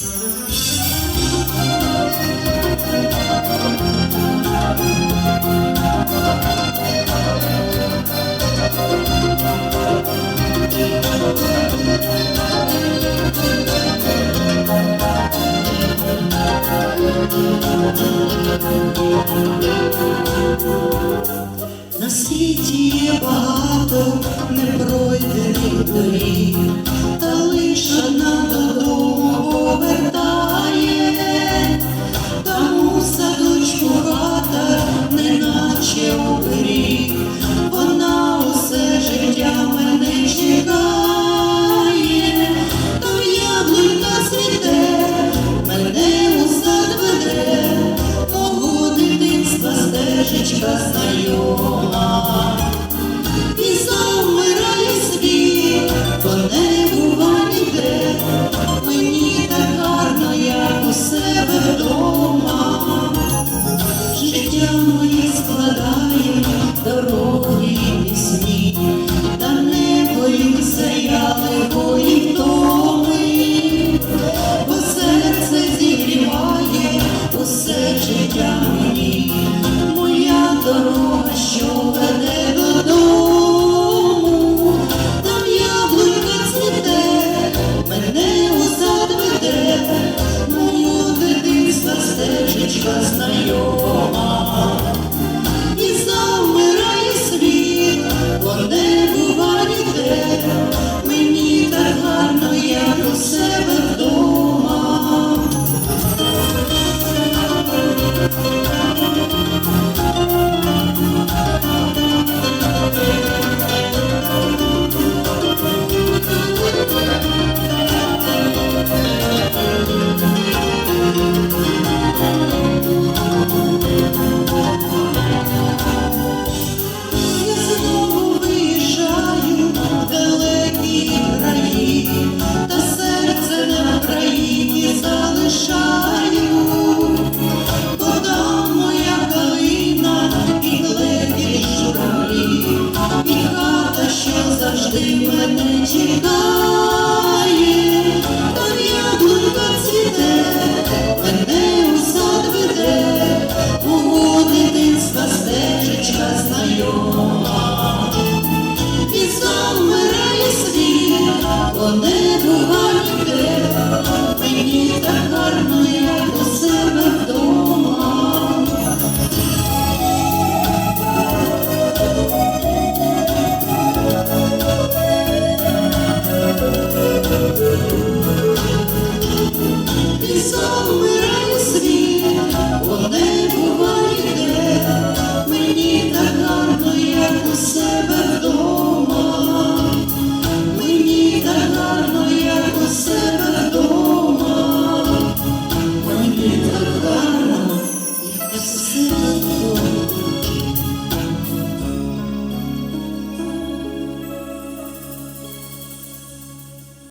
На світі є багато непройдених доріг. сідає, то яблунька світе, мене у сад веде, знайома. І завмирає світ, бо не бува ніде, мені так гарно, як у себе вдома. Yeah. you.